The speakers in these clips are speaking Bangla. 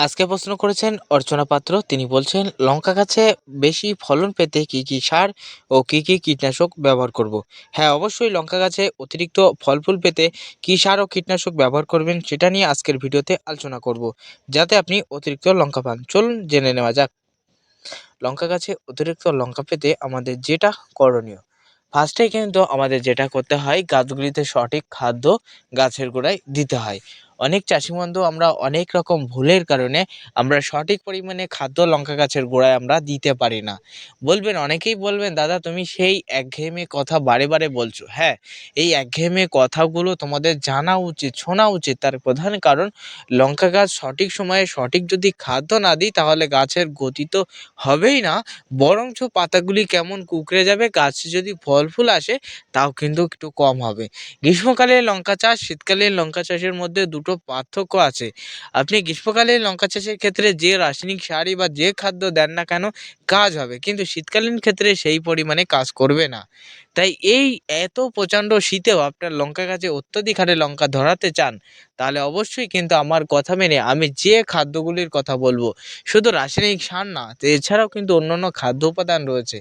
আজকে প্রশ্ন করেছেন অর্চনা পাত্র। তিনি বলছেন, লঙ্কা গাছে বেশি ফলন পেতে কি কি সার ও কি কি কীটনাশক ব্যবহার করব। হ্যাঁ অবশ্যই লঙ্কা গাছে অতিরিক্ত ফল ফুল পেতে কি সার ও কীটনাশক ব্যবহার করবেন সেটা নিয়ে আজকের ভিডিওতে আলোচনা করব, যাতে আপনি অতিরিক্ত লঙ্কা পান। চলুন জেনে নেওয়া যাক। লঙ্কা গাছে অতিরিক্ত লঙ্কা পেতে আমাদের যেটা করণীয়। ফার্স্টে কিন্তু আমাদের যেটা করতে হয়, গাছগুলিতে সঠিক খাদ্য গাছের গোড়ায় দিতে হয়। অনেক চাষি বন্ধু আমরা অনেক রকম ভুলের কারণে আমরা সঠিক পরিমাণে খাদ্য লঙ্কা গাছের গোড়ায় আমরা দিতে পারি না। বলবেন, অনেকেই বলবেন, দাদা, তুমি সেই একঘেয়েমি কথা বারে বারে বলছো। হ্যাঁ এই একঘেয়েমি কথাগুলো তোমাদের জানা উচিত, শোনা উচিত। তার প্রধান কারণ, লঙ্কা গাছ সঠিক সময়ে সঠিক যদি খাদ্য না দিই, তাহলে গাছের গতি তো হবেই না। বরঞ্চ পাতাগুলি কেমন কুঁকড়ে যাবে, গাছে যদি ফল ফুল আসে, তাও কিন্তু একটু কম হবে। গ্রীষ্মকালে লঙ্কা চাষ, শীতকালে লঙ্কা চাষের মধ্যে দুটো পার্থক্য আছে। আপনি গ্রীষ্মকালে লঙ্কা চাষের ক্ষেত্রে যে রাসায়নিক সারই বা যে খাদ্য দেন না কেন, কাজ হবে। কিন্তু শীতকালীন ক্ষেত্রে সেই পরিমাণে কাজ করবে না। তাই এই এত প্রচণ্ড শীতেও আপনার লঙ্কা গাছে অত্যধিক হারে লঙ্কা ধরাতে চান, তাহলে অবশ্যই কিন্তু আমার কথা মেনে আমি যে খাদ্যগুলির কথা বলব, শুধু রাসায়নিক সার না এছাড়াও কিন্তু অন্যান্য খাদ্য উপাদান রয়েছে,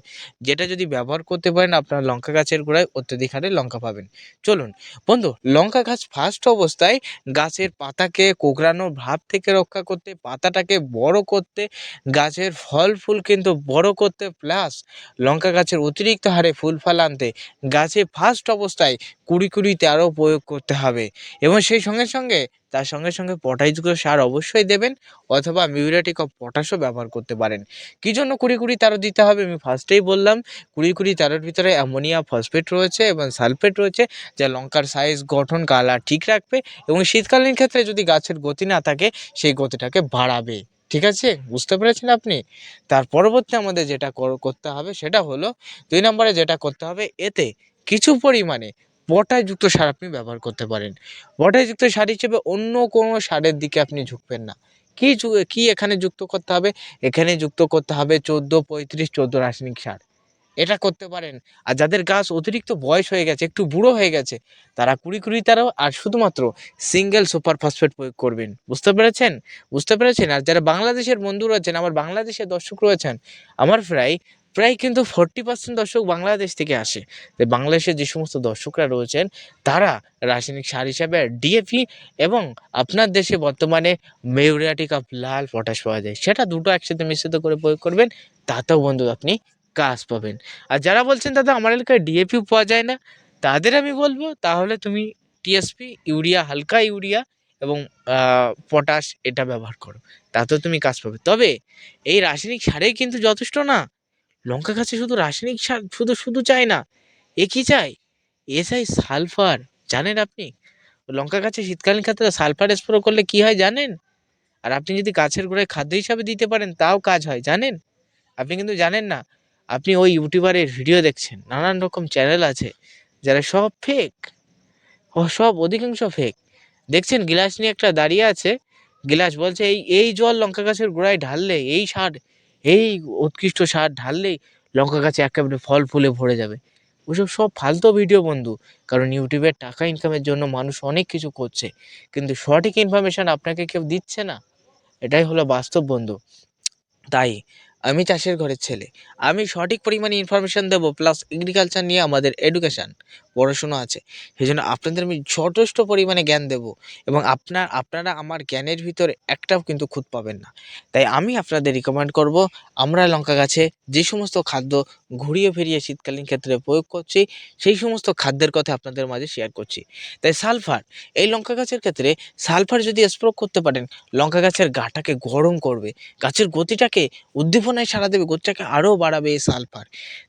যেটা যদি ব্যবহার করতে পারেন আপনার লঙ্কা গাছের গোড়ায় অত্যধিক হারে লঙ্কা পাবেন। চলুন, বন্ধু, লঙ্কা গাছ ফার্স্ট অবস্থায় গাছের পাতাকে কোঁকড়ানোর ভাব থেকে রক্ষা করতে, পাতাটাকে বড় করতে, গাছের ফল ফুল কিন্তু বড় করতে, প্লাস লঙ্কা গাছের অতিরিক্ত হারে ফুল ফল আনতে গাছে ফার্স্ট অবস্থায় কুড়ি কুড়ি তেরো প্রয়োগ করতে হবে। এবং সেই সঙ্গে সঙ্গে, তার সঙ্গে সঙ্গে পটাশযুক্ত সার অবশ্যই দেবেন অথবা মিউরেটিক অফ পটাশও ব্যবহার করতে পারেন। কী জন্য কুড়ি কুড়ি তেরো দিতে হবে? আমি ফার্স্টেই বললাম, কুড়ি কুড়ি তেরোর ভিতরে অ্যামোনিয়া ফসফেট রয়েছে এবং সালফেট রয়েছে, যা লঙ্কার সাইজ গঠন কালার ঠিক রাখবে এবং শীতকালীন ক্ষেত্রে যদি গাছের গতি না থাকে, সেই গতিটাকে বাড়াবে। ঠিক আছে? বুঝতে পেরেছেন আপনি? তার পরবর্তী আমাদের যেটা কর- করতে হবে সেটা হলো, দুই নম্বরে যেটা করতে হবে, এতে কিছু পরিমাণে পটাশযুক্ত সার আপনি ব্যবহার করতে পারেন। পটাশযুক্ত সার হিসেবে অন্য কোনো সারের দিকে আপনি ঝুঁকবেন না। কি কি এখানে যুক্ত করতে হবে? এখানে যুক্ত করতে হবে চোদ্দ, পঁয়ত্রিশ, চোদ্দ রাসায়নিক সার। এটা করতে পারেন। আর যাদের গাছ অতিরিক্ত বয়স হয়ে গেছে, একটু বুড়ো হয়ে গেছে, তারা কুড়ি কুড়ি তারাও আর শুধুমাত্র সিঙ্গেল সুপার ফসফেট প্রয়োগ করবেন। বুঝতে পেরেছেন? বুঝতে পেরেছেন? আর যারা বাংলাদেশের বন্ধু রয়েছেন, আমার বাংলাদেশের দর্শক রয়েছেন, আমার প্রায় প্রায় কিন্তু ফোরটি পার্সেন্ট দর্শক বাংলাদেশ থেকে আসে। বাংলাদেশের যে সমস্ত দর্শকরা রয়েছেন, তারা রাসায়নিক সার হিসাবে ডিএপি এবং আপনার দেশে বর্তমানে মেউরিয়াটিক অফ লাল পটাশ পাওয়া যায়। সেটা দুটো একসাথে মিশ্রিত করে প্রয়োগ করবেন। তাতেও বন্ধু আপনি কাজ পাবেন। আর যারা বলছেন, দাদা, আমার এলাকায় ডিএপি পাওয়া যায় না। তাদের আমি বলব, তাহলে তুমি টিএসপি ইউরিয়া, হালকা ইউরিয়া এবং পটাশ এটা ব্যবহার করো। তাতেও তুমি কাজ পাবে। তবে এই রাসায়নিক সারেই কিন্তু যথেষ্ট না। লঙ্কা গাছে শুধু রাসায়নিক সার, শুধু শুধু চাই না। এ কী চাই এ চাই সালফার। জানেন আপনি? লঙ্কা গাছে শীতকালীন ক্ষেত্রে সালফার স্প্রে করলে কি হয় জানেন? আর আপনি যদি গাছের গোড়ায় খাদ্য হিসাবে দিতে পারেন, তাও কাজ হয়। জানেন? আপনি কিন্তু জানেন না। আপনি ওই ইউটিউবারের ভিডিও দেখছেন, নানান রকম চ্যানেল আছে, যারা সব ফেক ও সব অধিকাংশ ফেক দেখছেন, গিলাস নিয়ে একটা দাঁড়িয়ে আছে, গিলাস বলছে, এই এই জল লঙ্কা গাছের গোড়ায় ঢাললে, এই সার, এই উৎকৃষ্ট সার ঢাললেই লঙ্কা গাছে একেবারে ফল ফুলে ভরে যাবে। ওসব সব ফালতু ভিডিও বন্ধু, কারণ ইউটিউবের টাকা ইনকামের জন্য মানুষ অনেক কিছু করছে, কিন্তু সঠিক ইনফরমেশান আপনাকে কেউ দিচ্ছে না। এটাই হলো বাস্তব বন্ধু। তাই আমি চাষের ঘরের ছেলে। আমি সঠিক পরিমাণে ইনফরমেশান দেবো প্লাস এগ্রিকালচার নিয়ে আমাদের এডুকেশান পড়াশুনো আছে। সেই জন্য আপনাদের আমি যথেষ্ট পরিমাণে জ্ঞান দেব এবং আপনার, আপনারা আমার জ্ঞানের ভিতরে একটাও কিন্তু খুঁত পাবেন না। তাই আমি আপনাদের রিকমেন্ড করব আমরা লঙ্কা গাছে যে সমস্ত খাদ্য ঘুরিয়ে ফিরিয়ে শীতকালীন ক্ষেত্রে প্রয়োগ করছি। সেই সমস্ত খাদ্যের কথা আপনাদের মাঝে শেয়ার করছি। তাই সালফার, এই লঙ্কা গাছের ক্ষেত্রে সালফার যদি স্প্রোক করতে পারেন, লঙ্কা গাছের গাটাকে গরম করবে, গাছের গতিটাকে উদ্দীপনায় সারা দেবে, গতিটাকে আরও বাড়াবে এই সালফার।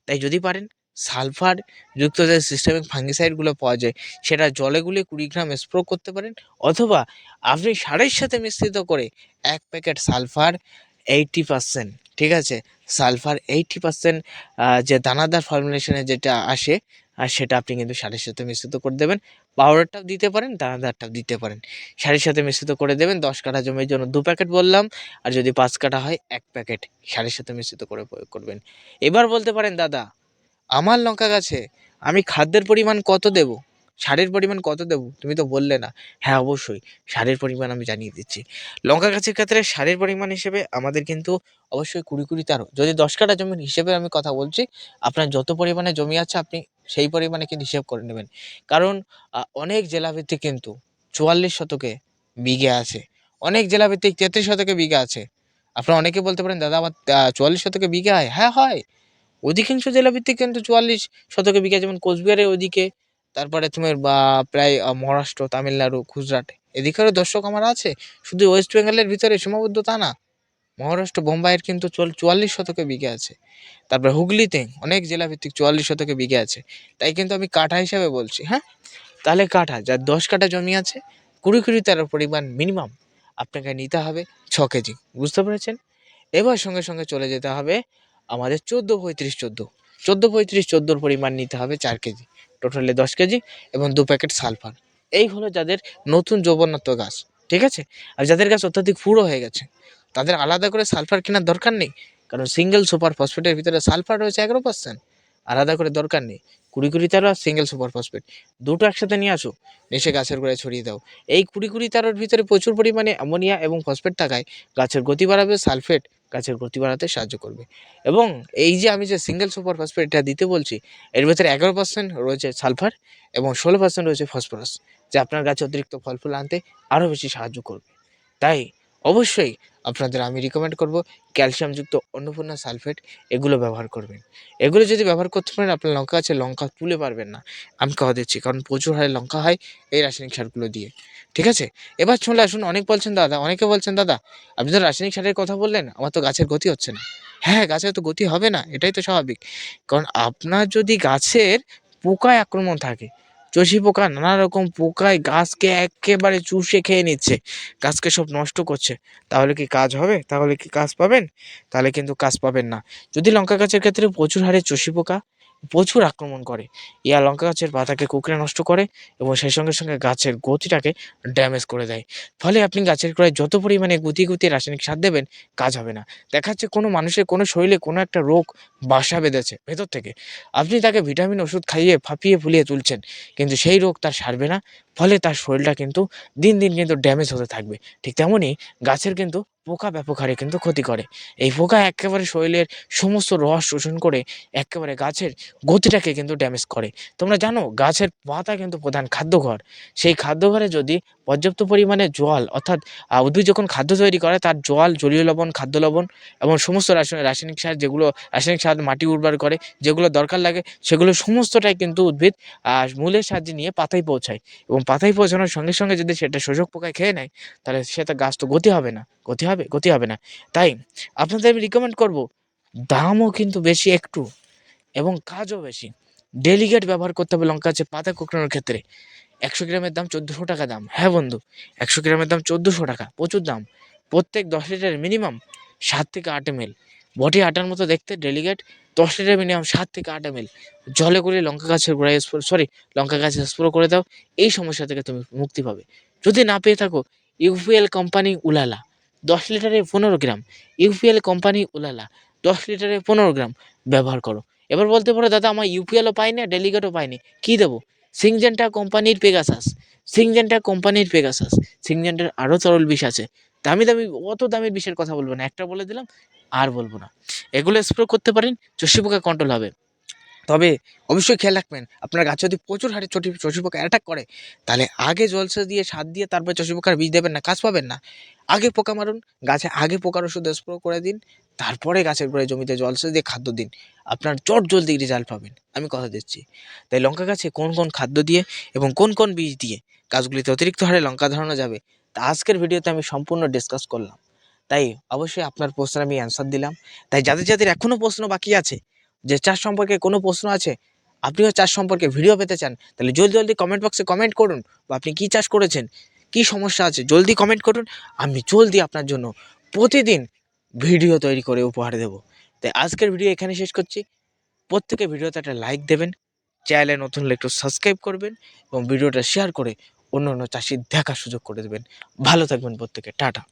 তাই যদি পারেন, সালফার যুক্ত যে সিস্টেমিক ফাঙ্গিসাইডগুলো পাওয়া যায়, সেটা জলে গুলে কুড়ি গ্রাম স্প্রো করতে পারেন, অথবা আপনি সারের সাথে মিশ্রিত করে এক প্যাকেট সালফার এইটটি পার্সেন্ট ঠিক আছে? সালফার এইটটি পার্সেন্ট যে দানাদার ফর্মুলেশনে যেটা আসে আর সেটা আপনি কিন্তু সারের সাথে মিশ্রিত করে দেবেন। পাউডারটাও দিতে পারেন, দানাদারটাও দিতে পারেন। সারের সাথে মিশ্রিত করে দেবেন, দশ কাঠা জমির জন্য দু প্যাকেট বললাম, আর যদি পাঁচ কাঠা হয়, এক প্যাকেট সারের সাথে মিশ্রিত করে প্রয়োগ করবেন। এবার বলতে পারেন, দাদা, আমার লঙ্কা গাছে আমি খাদ্যের পরিমাণ কত দেব? সারের পরিমাণ কত দেবো? তুমি তো বললে না। হ্যাঁ অবশ্যই। সারের পরিমাণ আমি জানিয়ে দিচ্ছি। লঙ্কা গাছের ক্ষেত্রে সারের পরিমাণ হিসেবে আমাদের কিন্তু অবশ্যই কুড়ি কুড়ি তেরো। যদি দশ কাঠা জমির হিসেবে আমি কথা বলছি, আপনার যত পরিমাণে জমি আছে, আপনি সেই পরিমাণে কিন্তু হিসেব করে নেবেন। কারণ অনেক জেলাভিত্তিক কিন্তু চুয়াল্লিশ শতকে বিঘে আছে। অনেক জেলাভিত্তিক তেত্রিশ শতকে বিঘা আছে। আপনারা অনেকে বলতে পারেন, দাদা, আমার চুয়াল্লিশ শতকে বিঘা হয়? হ্যাঁ হয়। অধিকাংশ জেলাভিত্তিক কিন্তু চুয়াল্লিশ শতকে বিঘা যেমন কোচবিহারের ওদিকে তারপরে তোমার, বা প্রায় মহারাষ্ট্র, তামিলনাড়ু, গুজরাট। এদিকেরও দর্শক আমার আছে, শুধু ওয়েস্ট বেঙ্গলের ভিতরে সীমাবদ্ধ তা না, মহারাষ্ট্র, বোম্বাইয়ের কিন্তু চল, চুয়াল্লিশ শতকে বিঘে আছে। তারপরে হুগলিতে অনেক জেলাভিত্তিক চুয়াল্লিশ শতকে বিঘে আছে। তাই কিন্তু আমি কাঠা হিসাবে বলছি হ্যাঁ? তাহলে কাঠা যার দশ কাঠা জমি আছে, কুড়ি কুড়ি তেরোর পরিমাণ মিনিমাম আপনাকে নিতে হবে ছ কেজি, বুঝতে পেরেছেন? এবার সঙ্গে সঙ্গে চলে যেতে হবে আমাদের চোদ্দ পঁয়ত্রিশ চোদ্দ। চোদ্দ পঁয়ত্রিশ চোদ্দোর পরিমাণ নিতে হবে চার কেজি। টোটালে দশ কেজি এবং দু প্যাকেট সালফার। এই হলো যাদের নতুন যৌবনত্ব গাছ, ঠিক আছে? আর যাদের গাছ অত্যাধিক পুরো হয়ে গেছে, তাদের আলাদা করে সালফার কেনার দরকার নেই, কারণ সিঙ্গেল সুপার ফসফেটের ভিতরে সালফার রয়েছে এগারো পার্সেন্ট আলাদা করে দরকার নেই। কুড়ি কুড়ি তেরো সিঙ্গেল সুপার ফসফেট দুটো একসাথে নিয়ে আসো এসে গাছের গোড়ায় ছড়িয়ে দাও। এই কুড়ি কুড়ি তেরোর ভিতরে প্রচুর পরিমাণে অ্যামোনিয়া এবং ফসফেট থাকায় গাছের গতি বাড়াবে সালফেট গাছের গতি বাড়াতে সাহায্য করবে। এবং এই যে আমি যে সিঙ্গেল সুপার ফসফেট এটা দিতে বলছি, এর ভেতরে এগারো পার্সেন্ট রয়েছে সালফার এবং ষোলো পার্সেন্ট রয়েছে ফসফরাস যা আপনার গাছে অতিরিক্ত ফল ফুল আনতে আরও বেশি সাহায্য করবে। তাই অবশ্যই আপনাদের আমি রিকমেন্ড করব ক্যালসিয়ামযুক্ত অন্নপূর্ণা সালফেট এগুলো ব্যবহার করবেন। এগুলো যদি ব্যবহার করতে পারেন, আপনার লঙ্কা আছে, লঙ্কা তুলে পারবেন না। আমি কথা দিচ্ছি, কারণ প্রচুর হারে লঙ্কা হয় এই রাসায়নিক সারগুলো দিয়ে। ঠিক আছে? এবার চলে আসুন, অনেক বলছেন দাদা, অনেকে বলছেন, দাদা, আপনি তো রাসায়নিক সারের কথা বললেন, আমার তো গাছের গতি হচ্ছে না। হ্যাঁ গাছের তো গতি হবে না, এটাই তো স্বাভাবিক। কারণ আপনার যদি গাছের পোকায় আক্রমণ থাকে চষি পোকা, নানা রকম পোকায় গাছকে একেবারে চুষে খেয়ে নিচ্ছে। গাছকে সব নষ্ট করছে। তাহলে কি কাজ হবে? তাহলে কি কাজ পাবেন? তাহলে কিন্তু কাজ পাবেন না। যদি লঙ্কা গাছের ক্ষেত্রে প্রচুর হারে চষি পোকা প্রচুর আক্রমণ করে। ইয়া লঙ্কা গাছের পাতাকে কুকড়ে নষ্ট করে এবং সেই সঙ্গে সঙ্গে গাছের গতিটাকে ড্যামেজ করে দেয়। ফলে আপনি গাছের গোড়ায় যত পরিমাণে গুতি গুতি রাসায়নিক সার দেবেন, কাজ হবে না। দেখা যাচ্ছে কোনো মানুষের কোনো শরীরে কোনো একটা রোগ বাসা বেঁধেছে ভেতর থেকে। আপনি তাকে ভিটামিন ওষুধ খাইয়ে, ফাঁপিয়ে, ফুলিয়ে তুলছেন, কিন্তু সেই রোগ তার সারবে না। ফলে তার শরীরটা কিন্তু দিন দিন কিন্তু ড্যামেজ হতে থাকবে। ঠিক তেমনই গাছের কিন্তু পোকা ব্যাপক হারে কিন্তু ক্ষতি করে। এই পোকা একেবারে শরীরের সমস্ত রস শোষণ করে একেবারে গাছের গতিটাকে কিন্তু ড্যামেজ করে। তোমরা জানো, গাছের পাতা কিন্তু প্রধান খাদ্যঘর। সেই খাদ্যঘরে যদি পর্যাপ্ত পরিমাণে জল, অর্থাৎ উদ্ভিদ যখন খাদ্য তৈরি করে, তার জল, জলীয় লবণ, খাদ্য লবণ এবং সমস্ত রাসায়নিক রাসায়নিক সার যেগুলো, রাসায়নিক সার মাটি উর্বর করে, যেগুলো দরকার লাগে, সেগুলো সমস্তটাই কিন্তু উদ্ভিদ মূলের সাহায্যে নিয়ে পাতায় পৌঁছায়। এবং পাতায় পৌঁছানোর সঙ্গে সঙ্গে যদি সেটা শোষক পোকায় খেয়ে নেয়, তাহলে সেটা গাছ তো গতি হবে না। গতি হবে, গতি হবে না। তাই আপনাদের আমি রিকমেন্ড করব, দামও কিন্তু বেশি একটু এবং কাজও বেশি। ডেলিগেট ব্যবহার করতে হবে, লঙ্কা গাছের পাতা কুকড়ানোর ক্ষেত্রে। একশো গ্রামের দাম চোদ্দোশো টাকা দাম। হ্যাঁ বন্ধু, একশো গ্রামের দাম চোদ্দোশো টাকা, প্রচুর দাম। প্রত্যেক দশ লিটার মিনিমাম সাত থেকে আট এম এল বটি আটার মতো দেখতে ডেলিগেট দশ লিটার মিনিমাম সাত থেকে আট এম এল জলে করে লঙ্কা গাছের গোড়ায় স্প্রো সরি লঙ্কা গাছে স্প্রো করে দাও, এই সমস্যা থেকে তুমি মুক্তি পাবে। যদি না পেয়ে থাকো, ইউপিএল কোম্পানি উলালা। দশ লিটারে পনেরো গ্রাম। ইউপিএল কোম্পানি উলালা, দশ লিটারে পনেরো গ্রাম ব্যবহার করো। এবার বলতে পারো, দাদা, আমার ইউপিএলও পাই না ডেলিগেটও পাইনি। কী দেবো? সিংজেন্টা কোম্পানির পেগাসাস। সিংজেন্টা কোম্পানির পেগাসাস। সিংজেন্টার আরও তরল বিষ আছে। দামি দামি, অত দামের বিষের কথা বলব না। একটা বলে দিলাম, আর বলব না। এগুলো স্প্রে করতে পারেন, চষি পোকা কন্ট্রোল হবে। তবে অবশ্যই খেয়াল রাখবেন, আপনার গাছে যদি প্রচুর হারে চটি, চষি পোকা অ্যাটাক করে, তাহলে আগে জলসে দিয়ে, সার দিয়ে তারপরে চষি পোকার বীজ দেবেন না, কাজ পাবেন না। আগে পোকা মারুন, গাছে আগে পোকার ওষুধ স্প্রো করে দিন, তারপরে গাছের গোড়ায় জমিতে জলসে দিয়ে খাদ্য দিন। আপনার চট জলদি রেজাল্ট পাবেন, আমি কথা দিচ্ছি। তাই লঙ্কা গাছে কোন কোন খাদ্য দিয়ে এবং কোন কোন বীজ দিয়ে গাছগুলিতে অতিরিক্ত হারে লঙ্কা ধরানো যাবে, তা আজকের ভিডিওতে আমি সম্পূর্ণ ডিসকাস করলাম। তাই অবশ্যই আপনার প্রশ্নের আমি অ্যান্সার দিলাম। তাই যাদের যাদের এখনও প্রশ্ন বাকি আছে, যে চাষ সম্পর্কে কোনো প্রশ্ন আছে, আপনিও চাষ সম্পর্কে ভিডিও পেতে চান, তাহলে জলদি জলদি কমেন্ট বক্সে কমেন্ট করুন, বা আপনি কী চাষ করেছেন কী সমস্যা আছে? জলদি কমেন্ট করুন। আমি জলদি আপনার জন্য প্রতিদিন ভিডিও তৈরি করে উপহার দেব। তাই আজকের ভিডিও এখানে শেষ করছি। প্রত্যেকে ভিডিওতে একটা লাইক দেবেন। চ্যানেলে নতুন হলে একটু সাবস্ক্রাইব করবেন এবং ভিডিওটা শেয়ার করে অন্য অন্য চাষির দেখার সুযোগ করে দেবেন। ভালো থাকবেন প্রত্যেকে। টাটা।